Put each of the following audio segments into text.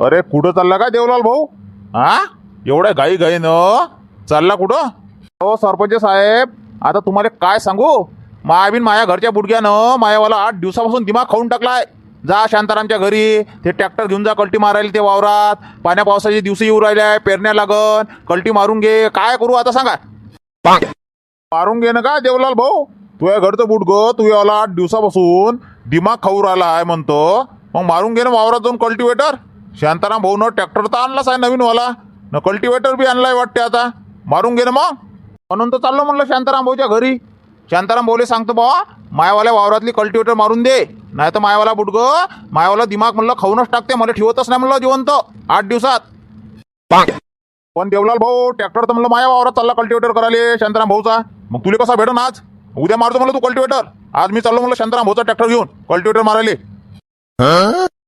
अरे कुठं चालला का देवलाल भाऊ? हा? एवढ्या घाई घाई न चालला कुठं? हो सरपंच साहेब आता तुम्हाला काय सांगू? मायाबीन माया घरच्या बुडग्यानं मायावाला आठ दिवसापासून दिमाग खाऊन टाकलाय. जा शांतारामच्या घरी ते ट्रॅक्टर घेऊन जा कल्टी मारायला ते वावरात. पाण्या पावसाचे दिवस येऊ राहिल्या पेरण्या लागन कल्टी मारून घे. काय करू आता सांगा? मारून घे ना का देवलाल भाऊ? तुझ्या घरचं बुडग तू याला आठ दिवसापासून दिमाग खाऊ राहिला आहे म्हणतो. मग मारून घे ना वावरात जाऊन कल्टिवेटर. शांताराम भाऊ न ट्रॅक्टर तर आणलाच आहे नवीन वाला. न कल्टिवेटर बी आणलाय वाटते आता. मारून घे ना मग. म्हणून तर चाललो म्हणलं शांताराम भाऊच्या घरी. शांताराम भाऊले सांगतो बाबा मायावाल्या वावरातली कल्टिवेटर मारून दे. नाही तर मायावाला बुडग मायावाला दिमाग म्हणलं खाऊनच टाकते. मला ठेवतच नाही म्हणलं जिवंत. आठ दिवसात. पण देवलाल भाऊ ट्रॅक्टर तर म्हणलं माया वावरात चालला कल्टिवेटर करायला शांताराम भाऊचा. मग तुला कसा भेटन आज? उद्या मारतो म्हणलं तू कल्टिवेटर आज मी चाललो म्हणलं शांताराम भाऊचा ट्रॅक्टर घेऊन. कल्टिवेटर मारायले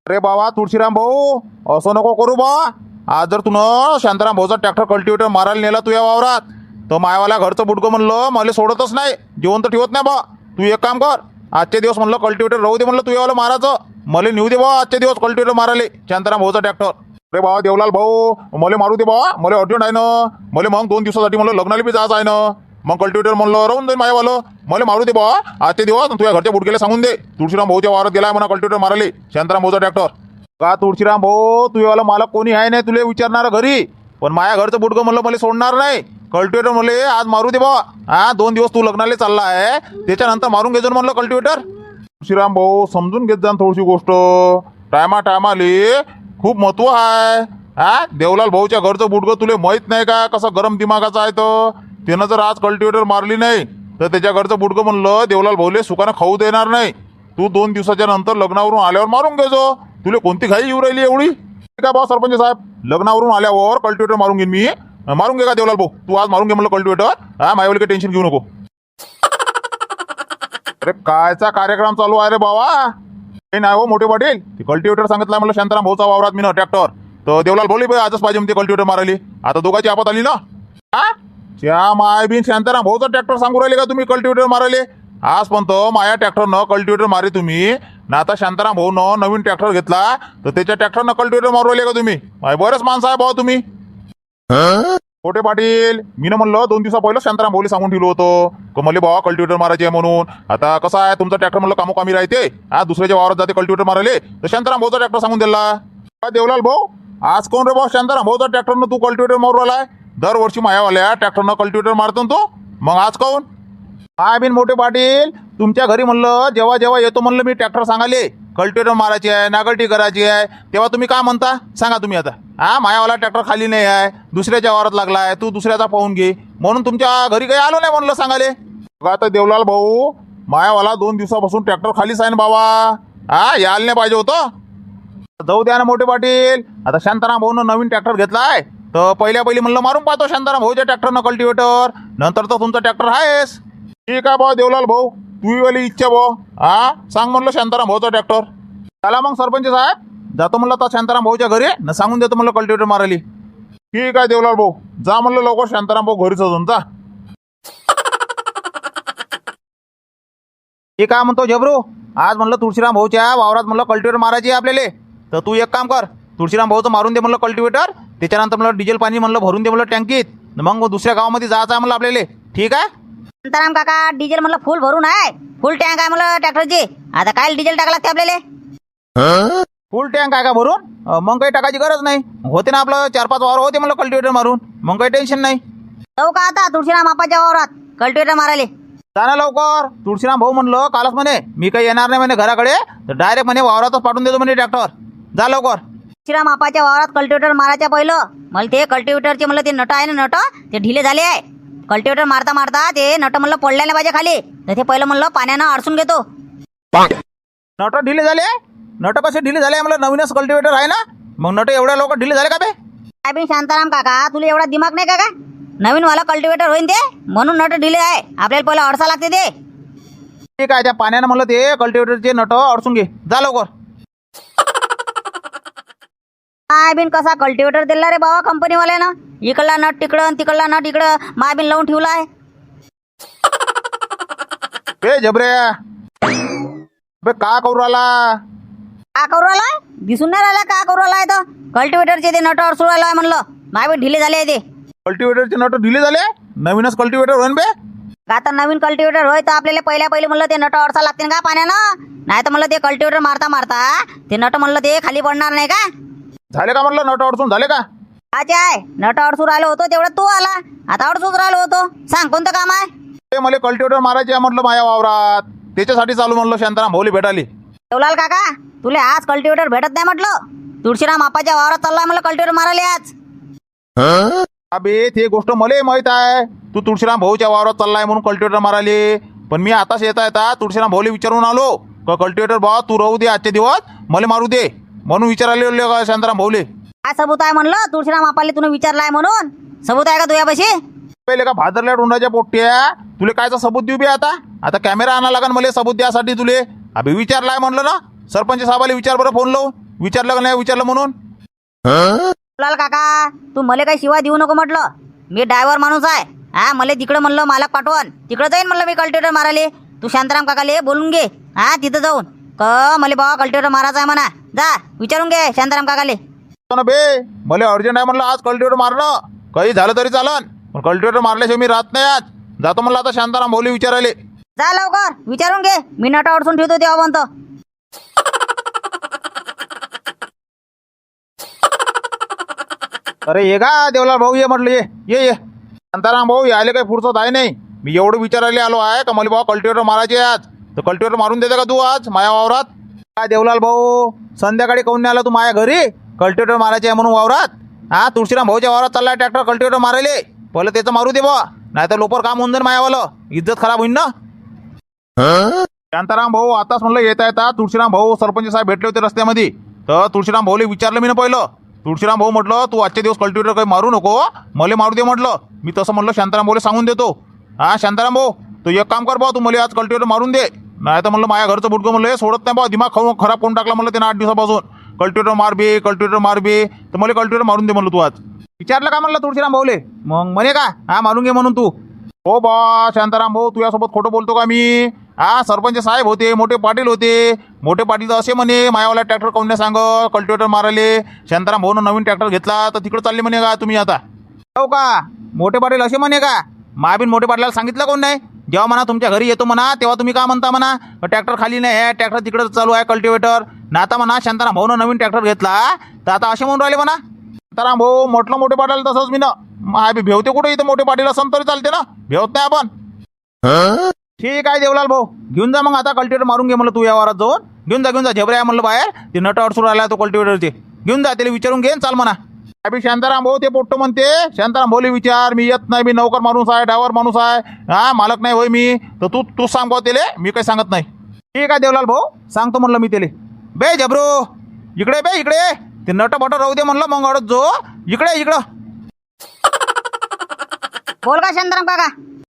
अरे बाबा तुळशीराम भाऊ असं नको करू बा. आज जर तुनं शांताराम भाऊचा ट्रॅक्टर कल्टिवेटर मारायला नेला तुझ्या वावरात तर मायावाल्या घरचं बुडकं म्हणलं मला सोडतच नाही. जिवंत ठेवत नाही बा. तू एक काम कर आजचे दिवस म्हणलं कल्टिवेटर राहू दे म्हणलं तुझ्यावाला मारायचं. मला नेऊ दे बा आजचे दिवस कल्टिवेटर मारायले. शांताराम भाऊचा ट्रॅक्टर अरे बाबा देवलाल भाऊ मला मारू दे बाबा मला अर्जंट आहे ना. मला मग दोन दिवसासाठी म्हणलं लग्नाला बी जायचं आहे ना. मग कल्टिवेटर म्हणलं राहून जाईल मायावालं. मला मारू दे बा आजचे दिवस तुझ्या घरच्या बुडकेला सांगून दे. तुळशीराम भाऊच्या वावरात गेलाय म्हणा कल्टिवेटर मारले. शांताराम भाऊचा ट्रॅक्टर का तुळशीराम भाऊ तुझ्यावाला मला कोणी आहे नाही तुला विचारणार घरी. पण माया घरचं बुडकं म्हणलं मला सोडणार नाही. कल्टिवेटर म्हणले आज मारू दे बा. हा दोन दिवस तू लग्नाला चालला आहे त्याच्यानंतर मारून घेजो म्हणलं कल्टिवेटर तुळशीराम भाऊ समजून घेत जा थोडीशी गोष्ट. टायमा टायमाले खूप महत्त्व आहे. हा देवलाल भाऊच्या घरचं बुडकं तुला माहीत नाही का? कसं गरम दिमागाचं आहे तर त्यानं जर आज कल्टिवेटर मारली नाही तर त्याच्याकडचं बुडकं म्हणलं देवलाल भाऊले सुखानं खाऊ देणार नाही. तू दोन दिवसाच्या नंतर लग्नावरून आल्यावर मारून घेजो तुला कोणती घाई येऊ राहिली एवढी? ठीक आहे बा सरपंच साहेब लग्नावरून आल्यावर कल्टिवेटर मारून घेईन मी? मारून घे का देवलाल भाऊ? तू आज मारून घे म्हणलं कल्टिवेटर. हा मायावली काही टेन्शन घेऊ नको. अरे कायचा कार्यक्रम चालू आहे रे बाबा हे नाही हो मोठे पाटील. ते कल्टिवेटर सांगितलं मला शांताराम भाऊचा वावरात मी ना ट्रॅक्टर तर देवलाल बोलली बाई आजच पाहिजे ते कल्टिवेटर मारली आता दोघांची आपत आली ना? हा? श्याम माय बिन शांताराम? भाऊचा ट्रॅक्टर सांगू राहिले का तुम्ही? कल्टिवेटर मारायले आज पण तो माया ट्रॅक्टरनं कल्टिवेटर मारे तुम्ही. ना आता शांताराम भाऊ न नवीन ट्रॅक्टर घेतला तर त्याच्या ट्रॅक्टरनं कल्टिवेटर मारू राहिले का तुम्ही? बरेच माणसं आहे भाऊ तुम्ही. खोटे पाटील. मी ना म्हणलं दोन दिवसा पहिलं शांताराम भाऊला सांगून ठेवलं होतं. का मला भावा कल्टिवेटर मारायचे आहे म्हणून. आता कसं आहे तुमचा ट्रॅक्टर म्हणलं कामोकामी राहते. हा दुसऱ्याच्या वावरात जाते कल्टिवेटर मारायले. तर शांताराम भाऊचा ट्रॅक्टर सांगून दिला. देवलाल भाऊ? आज कोण रे भाऊ? शांताराम भाऊचा ट्रॅक्टरनं तू कल्टिवेटर मारू आलाय दरवर्षी मायावाल्या ट्रॅक्टरनं कल्टिवेटर मारतो तो? मग आज काऊन? काय बिन मोठे पाटील? तुमच्या घरी म्हणलं जेव्हा जेव्हा येतो म्हणलं मी ट्रॅक्टर सांगाले कल्टिवेटर मारायची आहे नागलटी करायची आहे तेव्हा तुम्ही काय म्हणता? सांगा तुम्ही आता. हा मायावाला ट्रॅक्टर खाली नाही आहे दुसऱ्याच्या वावरात लागला आहे तू दुसऱ्याचा पाहून घे. म्हणून तुमच्या घरी काही आलो नाही म्हणलं सांगाले बघा आता देवलाल भाऊ मायावाला दोन दिवसापासून ट्रॅक्टर खालीच आहे ना बाबा. हा यायला नाही पाहिजे होतं. जाऊ द्या ना मोठे पाटील. आता शांताराम भाऊनं नवीन ट्रॅक्टर घेतलाय. तर पहिल्या पहिली म्हणलं मारून पाहतो शांताराम. भाऊच्या ट्रॅक्टरनं कल्टिवेटर नंतर तर तुमचा ट्रॅक्टर आहेस ठीक आहे भाऊ देवलाल भाऊ. तुही वाली इच्छा भाऊ हा? सांग म्हणलं शांताराम भाऊचा ट्रॅक्टर चला मग सरपंच साहेब. जातो म्हणलं तर शांताराम भाऊच्या घरी. न सांगून देतो म्हणलं कल्टिवेटर मारायली. ठीक आहे देवलाल भाऊ. जा म्हणलं लवकर शांताराम भाऊ घरीच अजून. जा. हे काय म्हणतो जबरू आज म्हणलं तुळशीराम भाऊच्या वावरात म्हणलं कल्टिवेटर मारायची आपल्याला. तर तू एक काम कर. तुळशीराम भाऊचं मारून दे म्हणलं कल्टिवेटर त्याच्यानंतर म्हणलं डिझेल पाणी म्हणलं भरून दे म्हणलं टँकीत. मग दुसऱ्या गावामध्ये जायचं आहे म्हणलं आपल्याला. ठीक आहे? शांताराम काका डिझेल म्हणलं फुल भरून आहे. फुल टँक आहे म्हणलं ट्रॅक्टरची आता काय डिझेल टाका लागते आपल्याला? फुल टँक आहे का भरून? अं, मग काही टाकायची गरज नाही. होते ना आपलं चार पाच वावर होते म्हणलं कल्टिवेटर मारून. मग काही टेन्शन नाही. जाऊ का आता तुळशीराम आपाच्या वावरात? कल्टिवेटर मारायले. जा ना लवकर. तुळशीराम भाऊ म्हणलं कालच म्हणे मी काही येणार नाही म्हणे घराकडे तर डायरेक्ट म्हणे वावरातच पाठवून देतो म्हणे ट्रॅक्टर जा लवकर. तुळशीराम आपाच्या वावरात कल्टिवेटर मारायच्या पहिलं. मला ते कल्टिवेटरचे म्हणलं ते नट आहे ना नट? ते ढिले झाले आहे. कल्टिवेटर मारता मारता ते नट म्हणलं पडले नाही पाहिजे खाली. तर ते पहिलं म्हणलं पाण्यानं अडसून घेतो. नट ढिले झाले? नट कसे ढिले झाले? मला नवीनच कल्टिवेटर आहे ना? मग नट एवढ्या लवकर ढिले झाले का बे? काय बी शांताराम काका तुला एवढा दिमाग नाही का का? नवीन वाला कल्टिवेटर होईन ते? म्हणून नट ढिले आहे. आपल्याला पहिलं अडसा लागते ते. ठीक आहे त्या पाण्यानं म्हणलं ते कल्टिवेटरचे नट अडसून घे. जा लवकर. माय बिन कसा कल्टिवेटर दिला रे बाबा कंपनीवाल्यानं इकडला नट तिकडं आणि तिकडला नट इकडं माय बिन लावून ठेवला आहे. बे का करू राहिला? का करू राहिला? दिसून नाही राहिला का करू राहिला तो कल्टिवेटरचे ते नट अडसूळ आहे म्हणलं. माय ढिले झाले ते. कल्टिवेटरचे नट ढिले झाले? नवीनच कल्टिवेटर होईन बे. आता नवीन कल्टिवेटर होय? तर आपल्याला पहिल्या पहिले म्हणलं ते नट अडसा लागते का पाण्यानं? नाही तर म्हणलं ते कल्टिवेटर मारता मारता ते नट म्हणलं ते खाली पडणार नाही का? झाले का म्हणलं? नट अडसून झाले का? आहे. नट अडसून राहिलो होतो तेवढं तू आला. आता अडसूच राहिलो होतो. सांग कोणतं काम आहे? ते मला कल्टिवेटर मारायचे आहे म्हटलं माझ्या वावरात. त्याच्यासाठी चालू म्हणलं शांताराम भाऊली भेटाली. देवलाल काका तुला आज कल्टिवेटर भेटत नाही म्हटलं? तुळशीराम आपाच्या वावरात चाललाय म्हणलं कल्टिवेटर मारायला आज. अबे ते गोष्ट मला माहीत आहे. तू तुळशीराम भाऊच्या वावरात चाललाय म्हणून कल्टिवेटर मारायले. पण मी आताच येता येता तुळशीराम भाऊला विचारून आलो. का कल्टिवेटर बा तू राहू दे आजचे दिवस. मला मारू दे. म्हणून विचारायला का शांताराम भाऊले? काय सबूत आहे म्हणलं? तुळशीराम आपाले तुला विचारलाय म्हणून. सबूत आहे का तुझ्यापाशी पहिले का भादरल्या डोंडाच्या पोट्ट्या? तुले कायचा सबूत देऊ बे आता? आता कॅमेरा आणा लागन मला सबूत द्यासाठी तुले. अबे विचारलाय म्हणलं ना? सरपंच साहेबाला विचार बरं फोन लावून. विचारलं का नाही विचारलं म्हणून? लाल काका तू मला काही शिवाय देऊ नको म्हटलं. मी ड्रायव्हर माणूस आहे. हा मला तिकडं म्हणलं मालक पाठवण. तिकडं जाईन म्हणलं मी कल्टिवेटर मारायले. तू शांताराम काकाले बोलून घे. हा तिथं जाऊन. क मला बाबा कल्टिवेटर मारायचा आहे म्हणा. जा विचारून घे शांताराम काकाले. ना बे मला अर्जंट आहे म्हणलं आज कल्टिवेटर मारणं. काही झालं तरी चालन पण कल्टिवेटर मारल्याशिवाय मी राहत नाही आज. जातो म्हणलं आता शांताराम भाऊले विचारायले. जा लवकर विचारून घे. मी नट अडसून ठेवतो तेव्हा म्हणतो अरे ये का देवलाल भाऊ ये म्हटलं ये ये ये. शांताराम भाऊ यायले काही फुरसत आहे नाही. मी एवढं विचारायला आलो आहे का मला भाऊ कल्टिवेटर मारायचे आज. तर कल्टिवेटर मारून देते का तू आज माया वावरात? काय देवलाल भाऊ? संध्याकाळी काऊन नाही आला तू माझ्या घरी? कल्टिवेटर मारायचे आहे म्हणून वावरात? हा तुळशीराम भाऊच्या वावरात चाललाय ट्रॅक्टर कल्टिवेटर मारायले. पहिलं त्याचं मारू दे बा नाही तर लोपर काम होऊन जाईल मायावालं. इज्जत खराब होईन ना. शांताराम भाऊ आताच म्हणलं येता येता तुळशीराम भाऊ सरपंच साहेब भेटले होते रस्त्यामध्ये. तर तुळशीराम भाऊले विचारलं मी ना पहिलं. तुळशीराम भाऊ म्हटलं तू आजचे दिवस कल्टिवेटर काही मारू नको मला मारू दे म्हटलं. मी तसं म्हटलं शांताराम भाऊले सांगून देतो. हा शांताराम भाऊ तू एक काम कर भाऊ तू मला आज कल्टिवेटर मारून दे. नाही तर म्हणलं माझ्या घरचं बुटकं म्हणलं हे सोडत नाही बा दिमाग खाऊ खराब करून टाकला म्हणलं त्यानं आठ दिवसापासून. कल्ट्युटर मार बे कल्ट्युटर मार बे. तर मला कल्ट्युटर मारून दे म्हणलं तू आज. विचारलं का म्हणलं तुळशीराम भाऊले? मग म्हणे का हा मारून घे म्हणून तू. हो बा शांताराम भाऊ तुझ्यासोबत खोटं बोलतो का मी? हा सरपंच साहेब होते मोठे पाटील होते. मोठे पाटील तर असे म्हणे मायावाला ट्रॅक्टर काऊन सांग कल्टिवेटर मारायले. शांताराम भाऊनं नवीन ट्रॅक्टर घेतला तर तिकडे चालले म्हणे का तुम्ही आता? हो का? मोठे पाटील असे म्हणे का? महाबीन मोठे पाटलाला सांगितलं कोण नाही? जेव्हा म्हणा तुमच्या घरी येतो म्हणा तेव्हा तुम्ही का म्हणता म्हणा? ट्रॅक्टर खाली नाही आहे ट्रॅक्टर तिकडं चालू आहे कल्टिवेटर ना आता म्हणा शांताराम भाऊनं नवीन ट्रॅक्टर घेतला तर आता असे म्हणून राहिले म्हणा. शांताराम भाऊ म्हटलं मोठे पाटील तसंच मी ना. भेवते कुठे इथं मोठे पाटील असं तरी चालते ना भेवत नाही आपण. ठीक आहे देवलाल भाऊ घेऊन जा मग आता कल्टिवेटर मारून घे म्हणलं तू या वारात जाऊन. घेऊन जा घेऊन जा झेबऱ्या आहे म्हणलं बाहेर ते नट अडसून राहिला तो कल्टिवेटरचे घेऊन जा त्याला विचारून घेन चाल म्हणा. अभि शांताराम भाऊ ते पोट्ट म्हणते. शांताराम भाऊले विचार मी येत नाही मी नौकर माणूस आहे ड्रायव्हर माणूस आहे. हा मालक नाही होय मी. तर तू तू सांग भाऊ त्याले मी काही सांगत नाही. ठीक आहे देवलाल भाऊ सांगतो म्हणलं मी त्याले. बे जबरो इकडे बे इकडे. ते नट बट राहू दे म्हणलं मग अडत जो इकडे इकडं. बोल का शांताराम काका?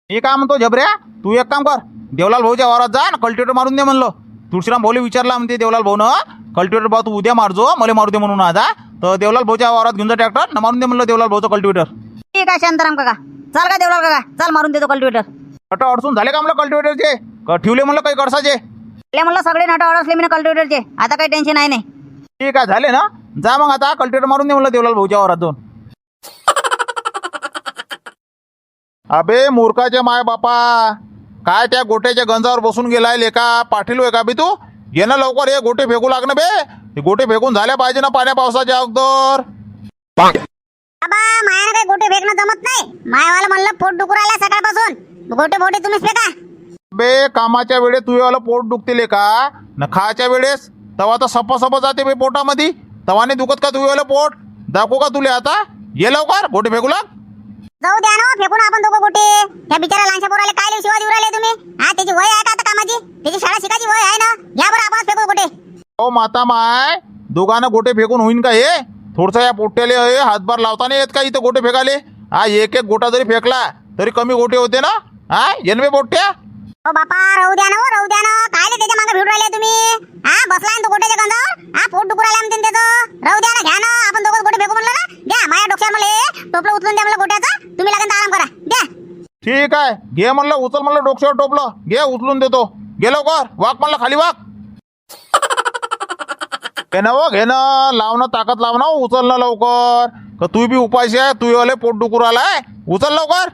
मी काय म्हणतो झबऱ्या तू एक काम कर. देवलाल भाऊच्या वावरात जा ना कल्टिवेटर मारून दे म्हणलं. तुळशीराम भाऊले विचारला म्हणते देवलाल भाऊनं कल्टिवेटर भाऊ तू उद्या मारजो मला मारू दे म्हणून हा. तर देवलाल भाऊच्या वावरात घेऊन जा ट्रॅक्टर. ना मारून दे म्हणलं देवलाल भाऊचं कल्टिवेटर. ठीक आहे शांताराम काका. चाल का देवलाल काका? चाल मारून देतो कल्टिवेटर. अट अडचून झाले का म्हणलं कल्टिवेटरचे? ठेवले म्हणलं काही कडसाचे म्हणलं सगळे नट अडसले मी कल्टिवेटरचे. आता काही टेन्शन आहे नाही. ठीक आहे झाले ना? जा मग आता कल्टिवेटर मारून दे म्हणलं देवलाल भाऊच्या वावरात जाऊन अबे मूर्खाचे माय बापा काय त्या गोट्याच्या गंजावर बसून गेलाय लेका? पाठील होय का बी तू? ये ना लवकर हे गोटे फेकू लागणं बे. हे गोटे फेकून झाल्या पाहिजे ना पाण्या पावसाच्या अगोदर. बाबा मायानं काही गोटे फेकणं जमत नाही. मायावाला म्हणलं पोट राहिला सकाळपासून. गोटे बोटे तुम्हीच फेका. बे कामाच्या वेळेस तुझ्यावाला पोट दुखते का? न खायच्या वेळेस? तवा तर सप सप जाते बे पोटामध्ये. तवाने दुखत का तुझ्यावाला पोट? दाखवू का तुले आता? ये लवकर गोटे फेकू लाग. जाऊ द्या ना फेकून आपण दोघं गोटे त्या बिचारा लहानशा पोराला काय शिवा देऊ राहिले तुम्ही? हा त्याची वय आहे का आता कामाची? त्याची शाळा शिकायची वय आहे ना? घ्या बरं आपण फेकू गोटे ओ माता माय दोघांना गोटे फेकून होईन का हे? थोडसा या पोट्याले हे हातभार लावता नाही येत का इथं गोटे फेकाले? हा एक एक गोटा जरी फेकला तरी कमी गोटे होते ना? हा एनवे पोट्या. ओ बापा राहू द्या ना हो राहू द्या ना. काय त्याच्यामागे भिडू राहिले तुम्ही? हा बसलाय ना तो गोट्याच्या गंजावर हा पोट डुकू राहिला म्हणते त्याचं राहू द्या ना घ्या ना आपण दोघं गोटे फेकू म्हणलं ना द्या माझ्या डोक्यावर मला टोपलं उचलून द्या मला गोट्याचं तुम्ही लागेल तर आराम करा द्या ठीक आहे. घे म्हणलं उचल म्हणलं डोक्यावर टोपलं. घे उचलून देतो. घे लवकर. वाक म्हणलं खाली वाक. घे ना हो घे ना लाव ना ताकद लाव ना उचल ना लवकर. का तू बी उपाशी आहे तू आले पोट डुकूर आलाय. उचल लवकर.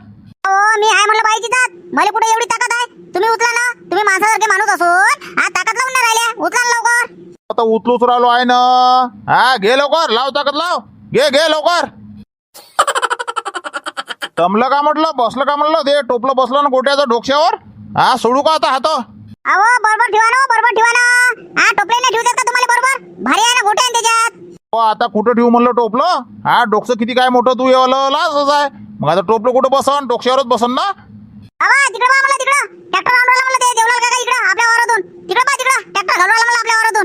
हो मी आहे म्हणलं बाईची जात. मला कुठे एवढी ताकद आहे? तुम्ही उचला ना. तुम्ही माणसासारखे माणूस असून हा ताकद लावून नाही राहिल्या उचला ना लवकर. आता उचलूच राहिलो आहे ना. हा घे लवकर. लाव ताकद लाव. घे घे लवकर. तमलं का म्हटलं? बसलं का म्हटलं? ते टोपलं बसलं ना गोट्याचं डोक्यावर. हा सोडू का आता हात? अहो बरोबर ठेवा ना बरोबर ठेवा ना. हा टोपले नाही का तुम्हाला बरोबर? भारी आहे ना गोटे आहे ना त्याच्यात. हो आता कुठं ठेवू म्हणलं टोपलं? हा डोकं किती काय मोठं तू येवलं लाच आहे. मग आता टोपलं कुठं बसन? डोक्यावरच बसन ना? अवा तिकडे बा मला तिकडं. ट्रॅक्टर आणून राहिला मला ते देवलाल काका इकडं आपल्या वावरातून. तिकडे बा तिकडं. ट्रॅक्टर घालून राहिला मला आपल्या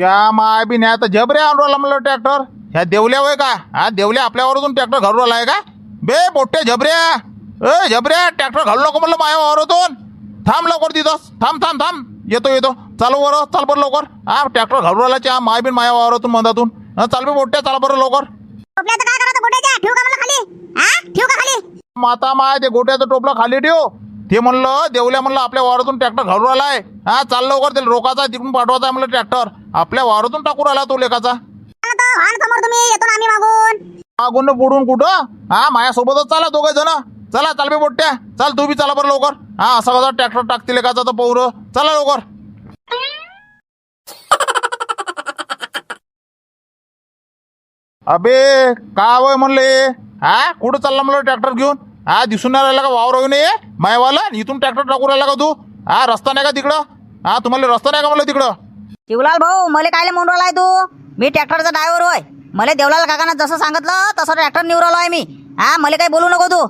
क्या माय बी नाही आता जबरे आणून राहिला म्हणलं ट्रॅक्टर? ह्या देवल्या होय का? हा देवल्या आपल्यावरून ट्रॅक्टर घालून राहिला आहे का? बे पोट्टे झबऱ्या ए झबऱ्या ट्रॅक्टर घालू नको म्हणलं माझ्या वावरातून. थांब लवकर तिथंच. थांब थांब थांब. येतो येतो. चालू बरं चाल बरं लवकर. हा ट्रॅक्टर घालून राहिला च्या माय बिन माझ्या वावरातून मधातून हा चाल बे पोट्ट्या चाल बरं लवकर. टोपल्या तर काय करायचं? गोट्याच्या? ठेवू का मला खाली? हा? ठेवू का खाली? माता माय ते गोट्याचं टोपलं खाली ठेव. ते म्हणलं देवल्या म्हणलं आपल्या वावरातून ट्रॅक्टर घालून आलाय हा चाल लवकर त्याला रोकाचा तिकडून पाठवायचा आहे म्हणलं ट्रॅक्टर आपल्या वावरातून टाकून राहिला तो लेखाचा समोर तुम्ही येतो ना आम्ही मागून मागून बुडून कुठं? हा माझ्यासोबतच चला दोघे जण. चला चाल बे बोट्या. चाल तू बी चला बरं लवकर. हा असा माझा ट्रॅक्टर टाकतील का तर पौर. चला लवकर. अबे का वय म्हणले? हा कुठं चालला म्हणलं ट्रॅक्टर घेऊन? हा दिसून नाही राहिला का वावर येऊन ये मायवाला? इथून ट्रॅक्टर टाकून राहिला का तू? हा रस्ता नाही का तिकडं? हा तुम्हाला रस्ता नाही का म्हणलं तिकडं? शिवलाल भाऊ मला कायले म्हणून राहिलाय तू? मी ट्रॅक्टरचा ड्रायव्हर होय. मला देवलाल काकानं जसं सांगितलं तसं ट्रॅक्टर निवडलो आहे मी. हा मला काही बोलू नको तू.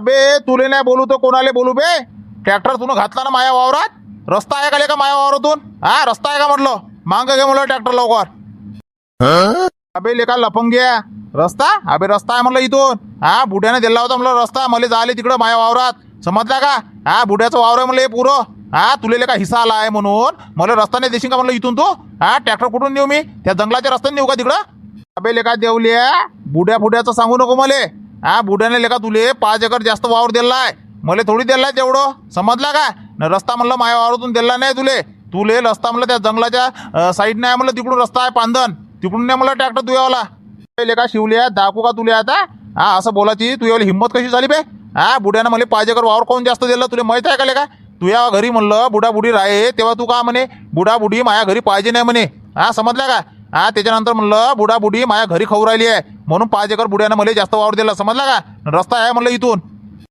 अबे तुले नाही बोलू तर कोणाला बोलू बे? ट्रॅक्टर तुनं घातला ना माया वावरात? रस्ता आहे का ले का माया वावरातून? हा रस्ता आहे का म्हटलं? मांग घे म्हणलं ट्रॅक्टर लवकर. अबे लेका लपंग घ्या रस्ता? अबे रस्ता आहे म्हणलं इथून. हा बुड्याने दिला होता म्हणलं रस्ता. मला जायला तिकडं माया वावरात. समजला का? हा बुड्याचं वावर आहे म्हणलं हे पुरं. हा तुले लेका हिस्सा आला आहे म्हणून. मला रस्ता नाही देशील का म्हणलं इथून तू? हा ट्रॅक्टर कुठून नेऊ मी? त्या जंगलाच्या रस्त्याने नेऊ का तिकडं? अबे लेका देवल्या बुड्या फुड्याचं सांगू नको मले. हा बुड्याने लेका तुले पाच एकर जास्त वावर दिला आहे. मला थोडी दिला आहे तेवढं. समजला का? न रस्ता म्हणलं माझ्या वावरातून दिला नाही तुले. तुले रस्ता म्हणलं त्या जंगलाच्या साईडने आहे म्हणलं तिकडून रस्ता आहे पांधन. तिकडून नाही म्हणलं ट्रॅक्टर तुझ्यावाला ए लेका शिवल्या दाखवू का तुले आता? हा असं बोलायची. तुझ्यावाली हिंमत कशी झाली बे? हा बुड्यानं मला पाच एकर वावर कोण जास्त दिलं. तुला माहीत आहे का लेका? तुझ्या घरी म्हणलं बुडा बुडी राहे तेव्हा तू का म्हणे बुडा बुडी माझ्या घरी पाहिजे नाही म्हणे. हा समजला का? हा त्याच्यानंतर म्हणलं बुडा बुडी माझ्या घरी खाऊ राहिली आहे. म्हणून पाच एकर बुड्यानं मला जास्त वावर दिला. समजला का? रस्ता आहे म्हणलं इथून.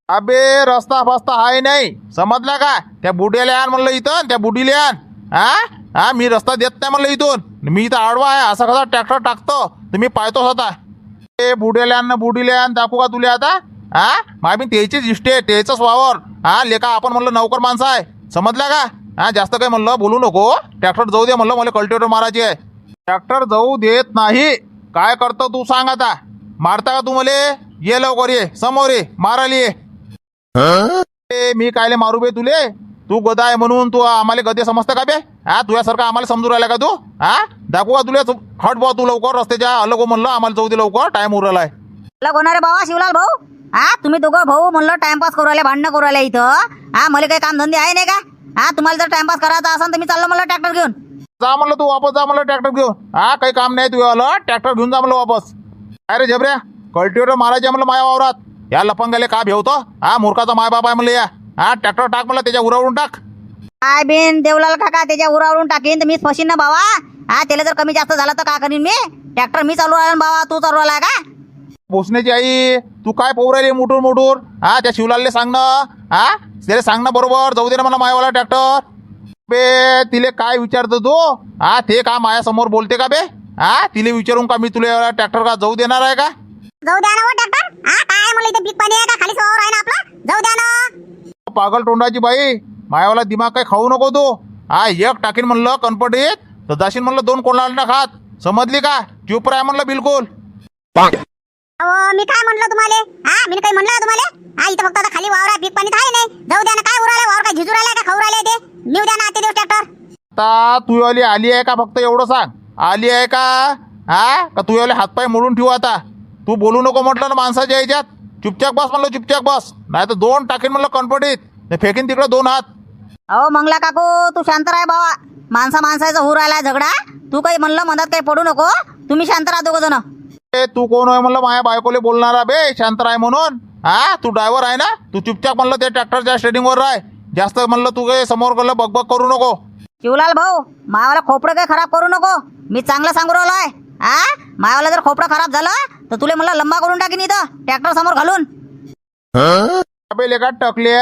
अबे रस्ता फस्ता आहे नाही. समजला का? त्या बुड्याला आण म्हणलं इथं त्या बुडीला आण. हा? हा मी रस्ता देत नाही म्हणलं इथून. मी इथं आडवा आहे असा कसा ट्रॅक्टर टाकतो? तर मी पाहतोच आता ए बुड्याला आण ना बुडीला आण दाखवू का तुला आता? हा? मामी त्याचीच इष्टे त्याचंच वावर. हा लेका आपण म्हणलं नौकर माणसं आहे. समजला का? हा जास्त काही म्हणलं बोलू नको ट्रॅक्टर जाऊ दे म्हणलं मला कल्टिवेटर मारायची आहे. ट्रॅक्टर जाऊ देत नाही. काय करतो तू सांग आता. मारता का तू मले? ये लवकर ये समोर ये मारायला ये. मी कायले मारू बे तुले? तू गदा आहे म्हणून तू आम्हाला गदे समजतं का बे? हा तुझ्यासारखं आम्हाला समजून राहिला का तू? हा? दाखवू का तुला हट बा तू लवकर रस्त्याच्या अलग हो म्हणलं आम्हाला जाऊ दे लवकर टाइम उरलाय तुला कोणारे बाबा शिवलाल भाऊ. हा तुम्ही दोघं भाऊ म्हणलं टाइमपास करू राहिले भांडणं करू राहिले इथं. हा मला काही काम धंदे आहे नाही का? हा तुम्हाला जर टाइमपास करायचा असेल तर मी चाललो म्हणलं ट्रॅक्टर घेऊन. जा म्हणलं तू वापस जा म्हणलं ट्रॅक्टर घेऊन. हा काही काम नाही तुझ्या आलं ट्रॅक्टर घेऊन जा म्हणलं वापस. अरे झबऱ्या? कल्टिवेटर मारायचे म्हणलं माझ्या वावरात. या लफंगाले का भेवतो? हा मूर्खाचा माय बाप आहे म्हणलं या. हा ट्रॅक्टर टाक म्हणलं त्याच्या उरावरून टाक. काय बिन देवलाल काका त्याच्या उरावरून टाकीन तर मीच फशीन ना बाबा हा त्याला जर कमी जास्त झालं तर का करीन मी? ट्रॅक्टर मी चालू राहिला बाबा तू चालू राहिला का? पोचण्याची आई तू काय पोहू राहिली मोठूर मोठूर? हा त्या शिवलालले सांग ना. हा त्याला सांग ना बरोबर जाऊ दे ना मला मायावाला ट्रॅक्टर बे तिले काय विचारतो तू? हा ते का माया समोर बोलते का बे? हा तिले विचारून का मी तुला ट्रॅक्टर का जाऊ देणार आहे का? जाऊ द्या ना हो ट्रॅक्टर हा काय आहे मला इथे पीक पाणी आहे का? खाली आहे ना आपला. जाऊ द्या ना. पागल तोंडाची बाई. मायावाला दिमाग काही खाऊ नको तू. हा एक टाकीन म्हणलं कणपटीत. तर जाशील म्हणलं दोन कोणाला खात. समजली का? चुप राय म्हणलं बिलकुल. अहो मी काय म्हणलं तुम्हाला? हा मी काही म्हणलं तुम्हाला? हा इथं फक्त आता खाली वावर पीक पाणी आहे नाही. जाऊ द्या ना काय उरायला वावर काय झिजू राहिला का? खाऊ राहिले ते. नेऊ द्या ना आते दिवस ट्रॅक्टर आता तू आली आली आहे का? फक्त एवढं सांग. आली आहे का? हा? का तू आले हातपाय मोडून ठेवू आता? तू बोलू नको म्हटलं ना माणसाच्या याच्यात. चुपचाप बस म्हणलं चुपचाप बस. नाही तर दोन टाकीन म्हणलं कणपटीत. ते फेकीन तिकडं दोन हात. अहो मंगला काकू तू शांत राह बाबा माणसा माणसाचा होऊ राहिला झगडा. तू काही म्हणलं मधात काही पडू नको. तुम्ही शांत राहा दोघं जण. ए तू कोण आहे म्हणलं? माझ्या बायकोले बोलणारा बे शांतराय म्हणून. हा तू ड्रायव्हर आहे ना? तू चुपचाप म्हणलं त्या ट्रॅक्टरच्या स्टेडिंगवर राह. जास्त म्हणलं तू काही समोर गेलं बघ करू नको. शिवलाल भाऊ मावाला खोपडं काही खराब करू नको. मी चांगलं सांगू राहिलो आहे. हा मावाला जर खोपडं खराब झालं तर तुला म्हणलं लंबा करून टाकीन इथं ट्रॅक्टर समोर घालून. अबे लेका टकले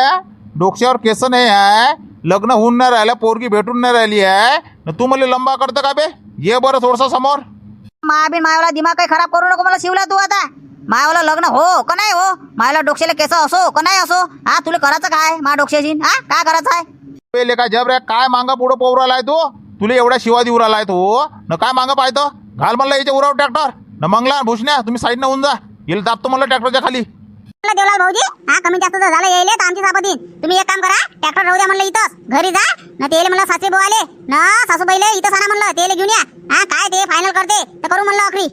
डोक्यावर केस नाही आहे लग्न होऊन नाही राहिलं पोरगी भेटून नाही राहिली आहे न तू मला लंबा करतं का बे? ये बरं थोडस समोर. मायाबीन मायावाला दिमाग काही खराब करू नको मला शिवला तू आता. मायावाला लग्न हो का नाही हो? मायाला डोक्याला केस असो का नाही असो? हा तुला करायचं काय मा डोक्याशी हा काय करायचं आहे? लेका जब रे काय मांगा पुढं पोवर आलाय तू? तुला एवढ्या शिवा देऊ राहिलाय तू न काय मांगा पाहतो घाल म्हणलं याच्या उराव ट्रॅक्टर न मंगला भूषण्या तुम्ही साईडनं होऊन जा. येईल दाबतो म्हणलं ट्रॅक्टरच्या खाली. म्हणलं देवलाल भाऊजी हा कमी जास्त जर झालं यायले तर आमची सापतीन तुम्ही एक काम करा ट्रॅक्टर राहू द्या म्हणलं इथंच. घरी जा ना तेले म्हणलं सासरे भाऊ आले. ना सासूबाईले इथं सांगा म्हणलं तेले घेऊन या. हा काय ते फायनल करते तर करू म्हणलं अखरी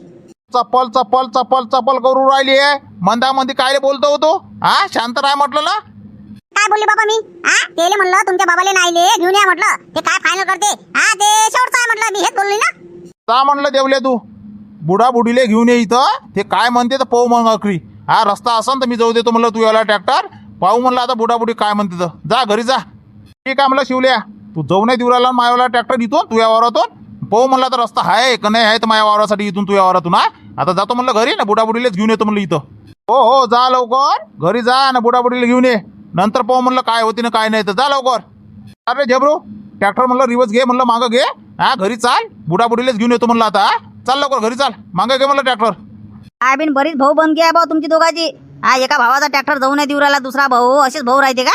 चप्पल चप्पल चप्पल चप्पल करू राहिली आहे. मंदा मंदी काय बोलतो होतो हा शांत राय म्हटलं ना. काय बोलले बाबा मी? हा तेले म्हणलं तुमच्या बाबाले नाहीले घेऊन या म्हटलं. ते काय फायनल करते? हा ते शेवटचं आहे म्हटलं मी हेच बोलली ना. जा म्हणलं देवले तू? बुडा बुडीले घेऊन ये इथं. ते काय म्हणते तर पाहू मग अखरी हा रस्ता असन तर मी जाऊ देतो म्हणलं तू याला ट्रॅक्टर. पाहू म्हणलं आता बुडाबुडी काय म्हणते तर. जा घरी जा. ठीक आहे म्हणलं शिवल्या. तू जाऊ नाही देऊ मायावाला ट्रॅक्टर इथून तुझ्या वावरातून. पाहू म्हणलं आता रस्ता आहे का नाही आहे तर माझ्या वावरासाठी इथून तुझ्या वावरातून हा. आता जातो म्हणलं घरी ना बुडाबुडीलाच घेऊन येतो म्हणलं इथं. हो हो जा लवकर. घरी जा ना बुडाबुडीला घेऊन ये. नंतर पाहू म्हणलं काय होती ना काय नाही तर. जा लवकर. अरे झेबरू ट्रॅक्टर म्हणलं रिवर्स घे म्हणलं मागं घे. हा घरी चाल. बुडाबुडीलेच घेऊन येतो म्हणलं आता? चाल लवकर घरी चाल. मागं घे म्हणलं ट्रॅक्टर मायाबीन बरीच भाऊ बनकी आहे भाऊ तुमची दोघाची. हा एका भावाचा ट्रॅक्टर जाऊ नाही देऊ राहिला दुसरा भाऊ असेच भाऊ राहते का?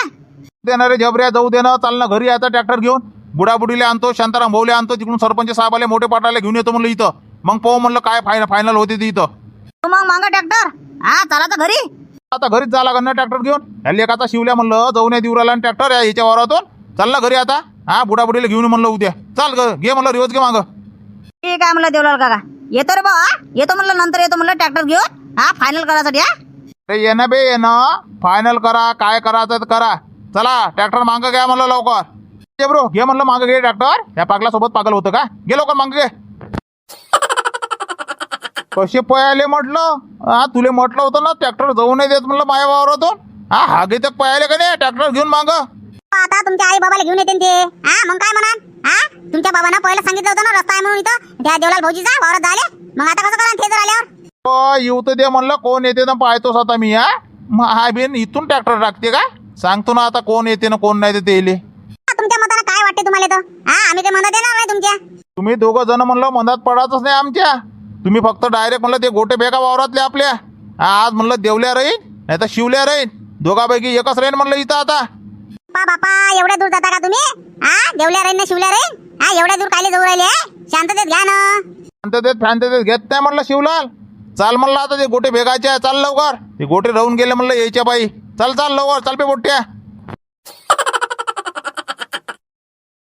देणार रे झबऱ्या जाऊ दे ना चाल ना घरी आता ट्रॅक्टर घेऊन. बुडाबुडीला आणतो शांताराम भाऊले आणतो तिकडून सरपंच साहेबाले मोठे पाटाले घेऊन येतो म्हणलं इथं. मग पाहू म्हणलं काय फायनल फायनल होते ते इथं. तू मग मांगा ट्रॅक्टर हा चला तर घरी. आता घरीच जा लागणार ट्रॅक्टर घेऊन. ह्या लेखाचा शिवल्या म्हणलं जाऊ नाही देऊ राहिला ट्रॅक्टर या याच्या वारातून चाल ना घरी आता. हा बुडाबुडीला घेऊन म्हणलं उद्या. चाल ग घे म्हणलं रिवर्स घे मागं. ठीक आहे म्हणलं देवलाल काका? येतो रे बा येतो म्हणलं नंतर येतो म्हणलं ट्रॅक्टर घेऊन? हा फायनल करायसाठी हा? रे ये ना बे ये ना. फायनल करा काय करायचं ते करा. चला ट्रॅक्टर मागं घ्या म्हणलं लवकर. ये ब्रो घे म्हणलं मागं घे ट्रॅक्टर. या पागला सोबत पागल होतं का? घे लवकर मागं घे. कसे पयाले म्हटलं? हा तुले म्हटलं होतं ना ट्रॅक्टर जाऊ नाही देत म्हणलं माझ्या वावरातून. हा हा घेते पयाले का नाही? ट्रॅक्टर घेऊन मागं. आता तुमच्या आई बाबाला घेऊन येते ते. हा मग काय म्हणा हा? तुमच्या बाबांना पहिलं सांगितलं होतं ना रस्ता आहे म्हणून इथं. त्या देवलाल भाऊजीचा वावरात झाले मग आता कसं करा ते जर आल्यावर येऊ तर दे म्हणलं कोण येते ना पाहतोस आता मी हा? मग हा बिन इथून ट्रॅक्टर टाकते का? सांगतो ना आता कोण येते ना कोण नाही ते येले हा, तुमच्या मतानं काय वाटते तुम्हाला तर हा आम्ही ते मदत देणार नाही तुमच्या. तुम्ही दोघं जण म्हणलं मधात पडायचंच नाही आमच्या. तुम्ही फक्त डायरेक्ट म्हणलं ते गोटे बेका वावरातले आपल्या. आज म्हणलं देवल्या राहीन नाही तर शिवल्या राहीन. दोघापैकी एकच राहीन म्हणलं इथं आता. बापा बापा एवढ्या दूर जाता का तुम्ही? हा देवल्या रे ना शिवल्या रे हा एवढ्या दूर कायले जाऊ राहिले शांततेत घ्या ना. शांततेत शांततेत घेत नाही म्हणलं शिवलाल. चाल म्हणलं आता ते गोटे भेगायचे चाल लवकर. ते गोटे राहून गेले म्हणलं यायच्या बाई. चल चाल लवकर चाल पे बोट्या